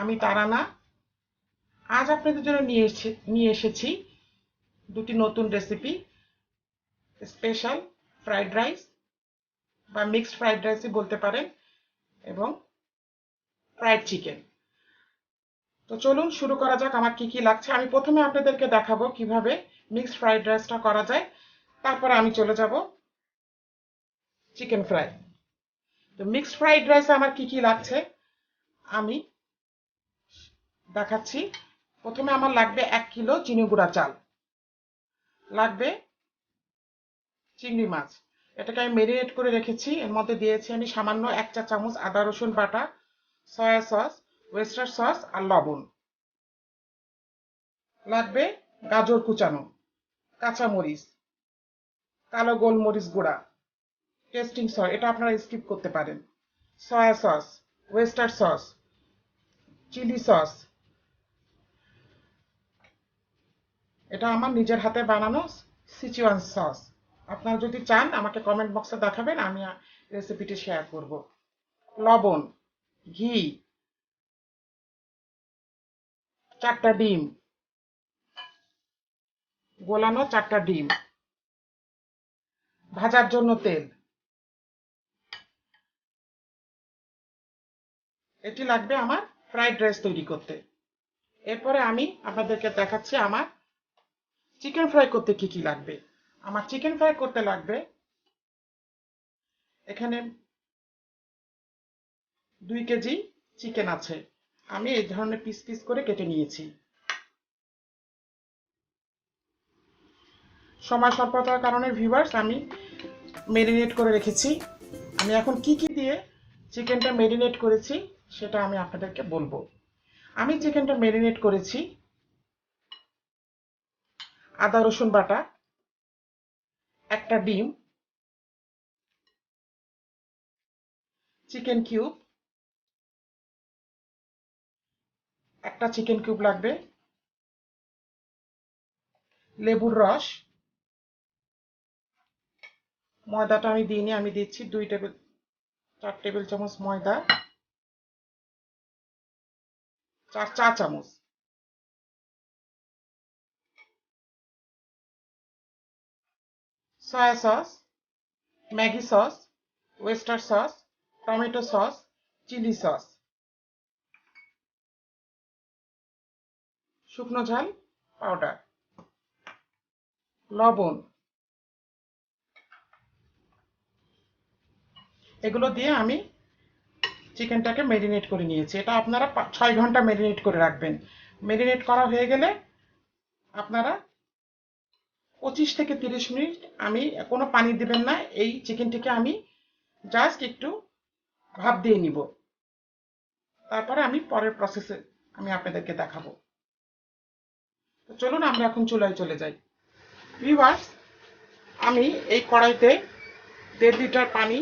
আমি তারানা আজ আপনাদের জন্য নিয়ে এসে, নিয়ে এসেছি দুটি নতুন রেসিপি স্পেশাল ফ্রাইড রাইস বা মিক্সড ফ্রাইড রাইসই বলতে পারেন এবং ফ্রাইড চিকেন তো চলুন শুরু করা যাক আমার কি কি লাগছে। আমি প্রথমে আপনাদেরকে দেখাবো কীভাবে মিক্সড ফ্রাইড রাইসটা করা যায়। তারপরে আমি চলে যাব চিকেন ফ্রাই তো মিক্সড ফ্রাইড রাইসে আমার কি কি লাগছে? আমি দেখাচ্ছি। প্রথমে আমার লাগবে এক কিলো চিনি গুঁড়া চাল। লাগবে চিংড়ি মাছ। এটাকে আমি মেরিনেট করে রেখেছি। এর মধ্যে দিয়েছি আমি সামান্য এক চা চামচ আদা, রসুন বাটা সয়া সস ওয়েস্টার সস আর লবণ। লাগবে গাজর কুচানো কাঁচা মরিচ কালো গোলমরিচ গুঁড়া টেস্টিং সস এটা আপনারা স্কিপ করতে পারেন। Soya sauce oyster sauce chilli sauce এটা আমার নিজের হাতে বানানো সিচুয়ান সস আপনারা যদি চান, আমাকে কমেন্ট বক্সে দেখাবেন আমি রেসিপিটি শেয়ার করব। লবণ, ঘি, চারটা ডিম। গোলানো চারটা ডিম। ভাজার জন্য তেল। এটি লাগবে আমার ফ্রাইড রাইস তৈরি করতে। এরপরে আমি আপনাদেরকে দেখাচ্ছি আমার চিকেন ফ্রাই করতে কি কি লাগবে? আমার চিকেন ফ্রাই করতে লাগবে এখানে দুই কেজি চিকেন আছে। আমি এই ধরনের পিস পিস করে কেটে নিয়েছি। সময় স্বল্পতার কারণে ভিউয়ার্স আমি মেরিনেট করে রেখেছি। আমি এখন কি কি দিয়ে চিকেনটা মেরিনেট করেছি, সেটা আমি আপনাদেরকে বলব। আমি চিকেনটা মেরিনেট করেছি আদা, রসুন বাটা, একটা ডিম, চিকেন কিউব, একটা চিকেন কিউব লাগবে, লেবুর রস, ময়দাটা আমি দিইনি, আমি দিচ্ছি দুই টেবিল, চার টেবিল চামচ ময়দা, চার, চা চামচ। Soya sauce Maggi sauce oyster sauce tomato sauce chilli sauce শুকনো ঝাল পাউডার লবণ। এগুলো দিয়ে আমি চিকেনটাকে মেরিনেট করে নিয়েছি। এটা আপনারা ছয় ঘণ্টা মেরিনেট করে রাখবেন। মেরিনেট করা হয়ে গেলে আপনারা পঁচিশ থেকে তিরিশ মিনিট আমি কোনো পানি দিবেন না, এই চিকেনটিকে আমি জাস্ট একটু ভাপ দিয়ে নিব। তারপরে আমি পরের প্রসেসে আমি আপনাদেরকে দেখাবো। তো চলুন আমরা এখন চুলায় চলে যাই। ভিভার্স আমি এই কড়াইতে দেড় লিটার পানি,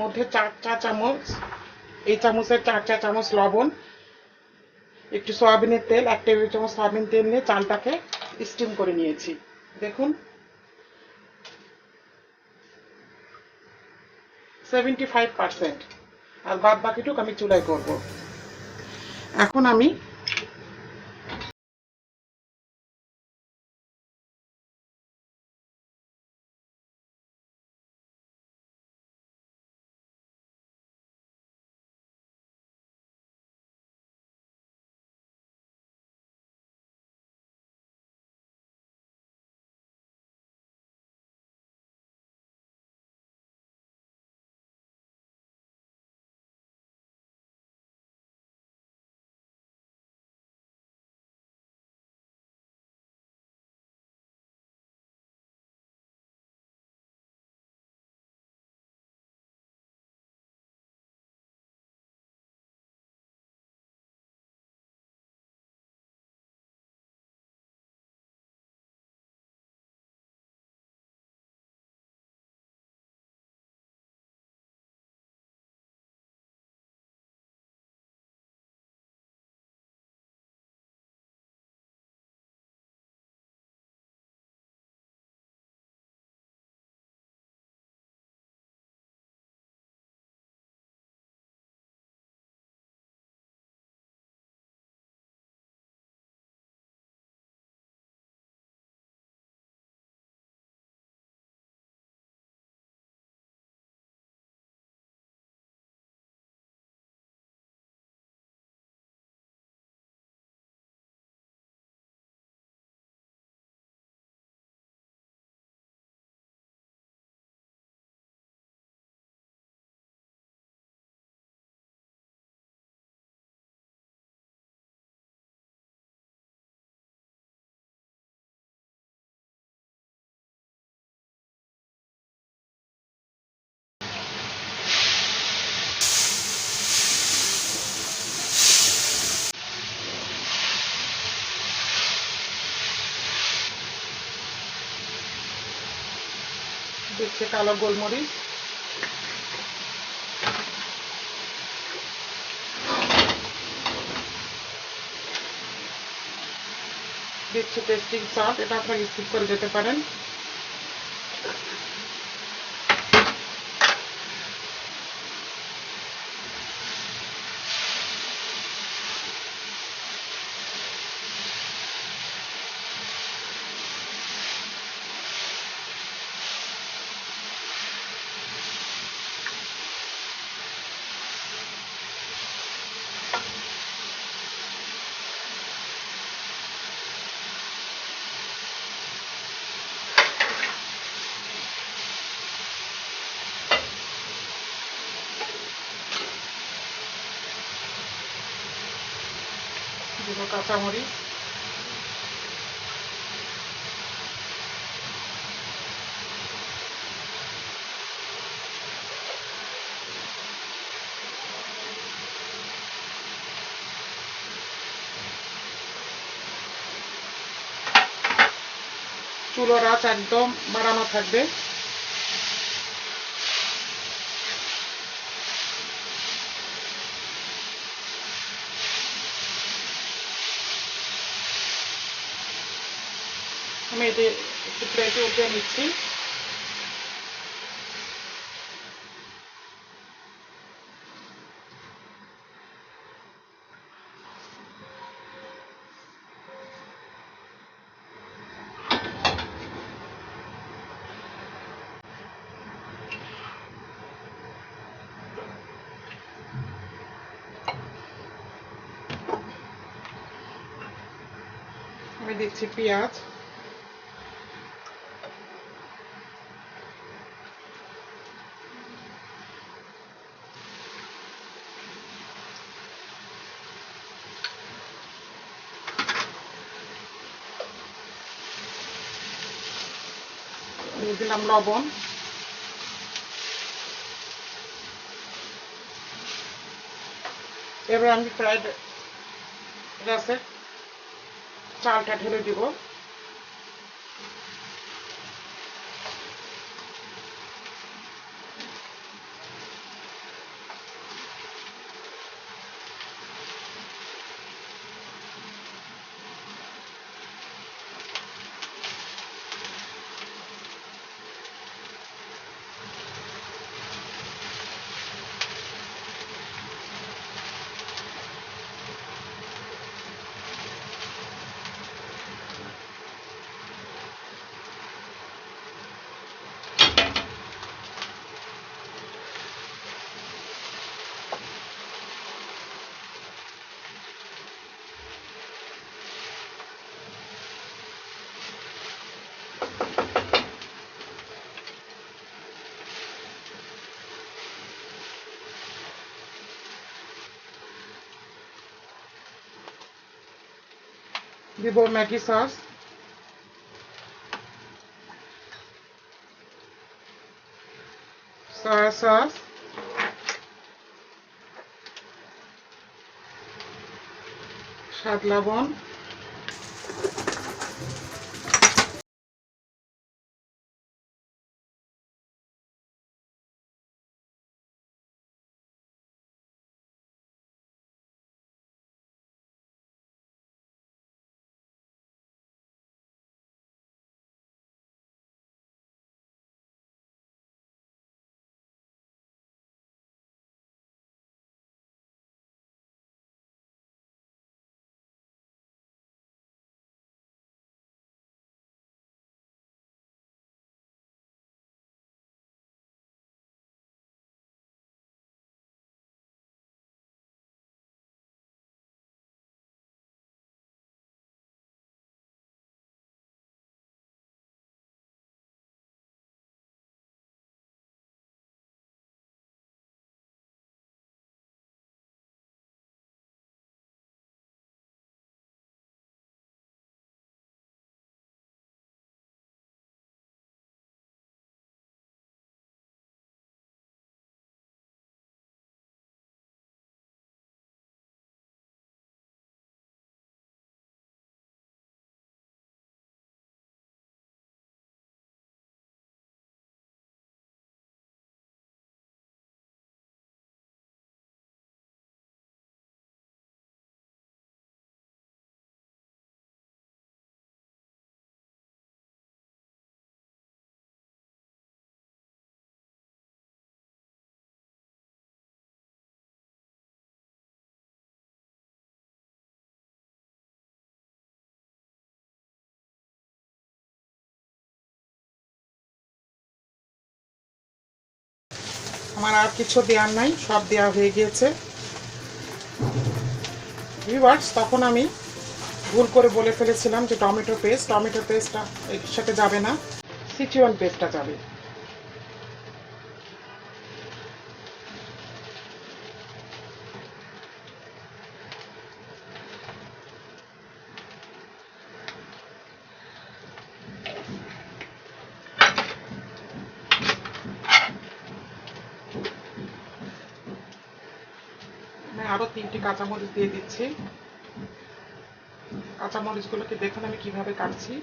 মধ্যে চার চা চামচ, এই চামচের চার চা চামচ লবণ, একটু সয়াবিনের তেল, এক টেবিল চামচ সয়াবিন তেল নিয়ে চালটাকে স্টিম করে নিয়েছি। দেখুন। সেভেন্টি ফাইভ পার্সেন্ট আর বাদ বাকিটুক আমি চুলাই করব। এখন আমি দিচ্ছে কালো গোলমরিচ। দিচ্ছি টেস্টিং সল্ট এটা আপনারা স্কিপ করে যেতে পারেন দিব কাঁচামরিচ। চুলোর আঁচ একদম বাড়ানো থাকবে। আমি এটি একটু প্লেটে উঠিয়ে নিচ্ছি আমি দিচ্ছি পেঁয়াজ দিয়ে দিলাম লবণ। এবার আমি ফ্রাইড রাইসের চালটা ঢেলে দিব। দিব ম্যাগি সস সয়া সস স্বাদ লবণ আমার আর কিছু দেওয়ার নাই, সব দেওয়া হয়ে গিয়েছে। ভিউয়ার্স তখন আমি ভুল করে বলে ফেলেছিলাম যে টমেটো পেস্ট টমেটো পেস্টটা একসাথে যাবে না সিচুয়ান পেস্টটা যাবে আমি আরও তিনটি কাঁচামরিচ দিয়ে দিচ্ছি। কাঁচামরিচগুলোকে দেখুন আমি কীভাবে কাটছি।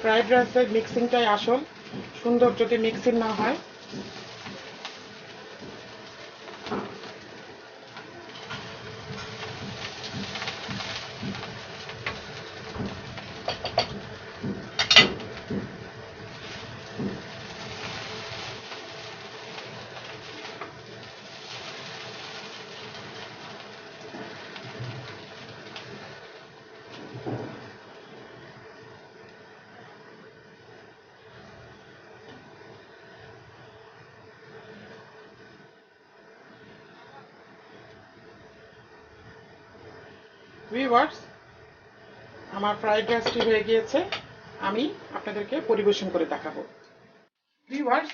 ফ্রাইড রাইসের মিক্সিংটাই আসল। সুন্দর যদি মিক্সিং না হয়। ভিউয়ার্স আমার ফ্রাইড রাইসটি হয়ে গিয়েছে। আমি আপনাদেরকে পরিবেশন করে দেখাবো। ভিউয়ার্স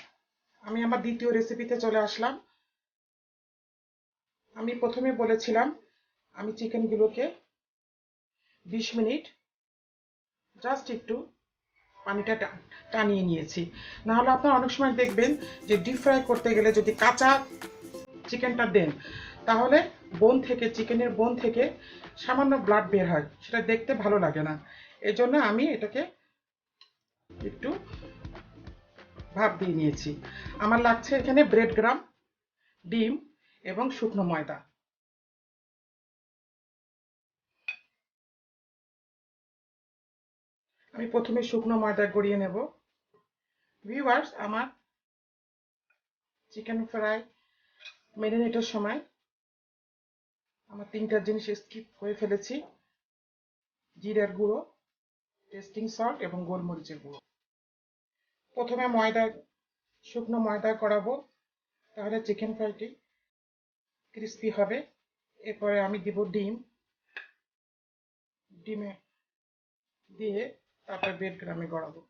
আমি আমার দ্বিতীয় রেসিপিতে চলে আসলাম। আমি প্রথমে বলেছিলাম, আমি চিকেনগুলোকে বিশ মিনিট জাস্ট একটু পানিটা টানিয়ে নিয়েছি। নাহলে আপনারা অনেক সময় দেখবেন যে ডিপ ফ্রাই করতে গেলে যদি কাঁচা চিকেনটা দেন, তাহলে বোন থেকে, চিকেনের বোন থেকে সামান্য ব্লাড বের হয়। সেটা দেখতে ভালো লাগে না। এজন্য আমি এটাকে একটু ভাব দিয়ে নিয়েছি। আমার লাগছে এখানে ব্রেড গ্রাম ডিম এবং শুকনো ময়দা। আমি প্রথমে শুকনো ময়দা গড়িয়ে নেব। ভিউয়ার্স আমার চিকেন ফ্রাই মেরিনেটের সময় আমার তিনটা জিনিস স্কিপ করে ফেলেছি। জিরার গুঁড়ো টেস্টিং সল্ট এবং গোলমরিচের গুঁড়ো। প্রথমে ময়দা, শুকনো ময়দা করাবো, তাহলে চিকেন ফ্রাইটি ক্রিস্পি হবে। এরপরে আমি দিব ডিম। ডিমে দিয়ে তারপর বেড গ্রামে গড়াবো।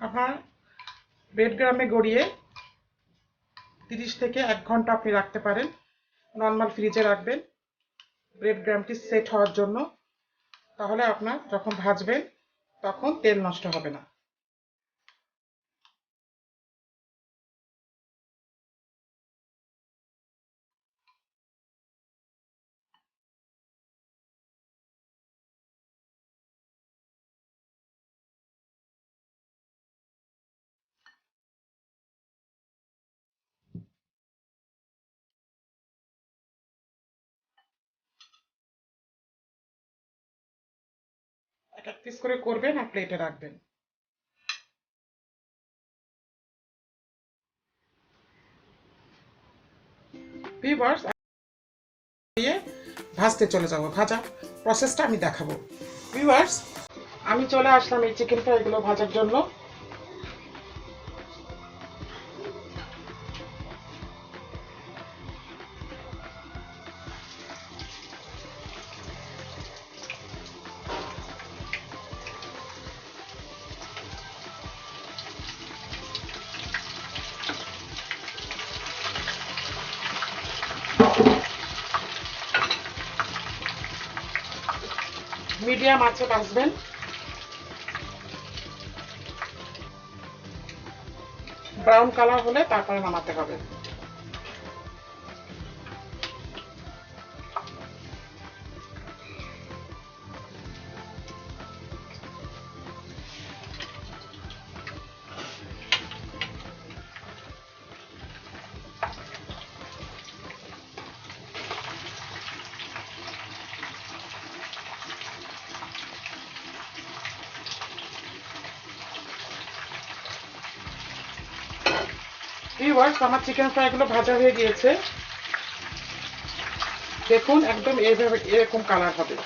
আপনার ব্রেড গ্রামে গড়িয়ে তিরিশ থেকে এক ঘণ্টা আপনি রাখতে পারেন। নর্মাল ফ্রিজে রাখবেন। ব্রেড গ্রামটি সেট হওয়ার জন্য। তাহলে আপনার যখন ভাজবেন, তখন তেল নষ্ট হবে না। পিস করে করবেন আর প্লেটে রাখবেন। দিয়ে ভাজতে চলে যাব, ভাজা প্রসেসটা আমি দেখাবো। ভিউয়ার্স আমি চলে আসলাম এই চিকেন এগুলো ভাজার জন্য। আছে ভাজবেন ব্রাউন কালার হলে তারপরে নামাতে হবে। ভিউয়ার্স আমার চিকেন ফ্রাইগুলো ভাজা হয়ে গিয়েছে। দেখুন একদম এইভাবে এরকম কালার হবে।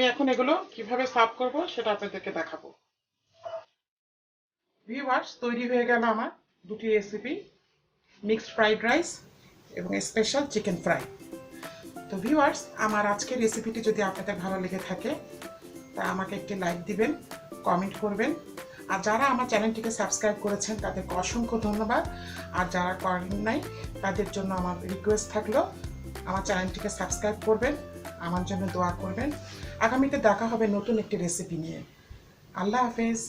আমি এখন এগুলো কীভাবে সার্ভ করব সেটা আপনাদেরকে দেখাবো। ভিউয়ার্স তৈরি হয়ে গেল আমার দুটি রেসিপি মিক্সড ফ্রাইড রাইস এবং স্পেশাল চিকেন ফ্রাই তো ভিউয়ার্স আমার আজকের রেসিপিটি যদি আপনাদের ভালো লেগে থাকে, তা আমাকে একটি লাইক দিবেন কমেন্ট করবেন। আর যারা আমার চ্যানেলটিকে সাবস্ক্রাইব করেছেন, তাদেরকে অসংখ্য ধন্যবাদ। আর যারা করেন নাই, তাদের জন্য আমার রিকোয়েস্ট থাকল, আমার চ্যানেলটিকে সাবস্ক্রাইব করবেন, আমার জন্য দোয়া করবেন। আগামীতে দেখা হবে নতুন একটি রেসিপি নিয়ে। আল্লাহ হাফেজ।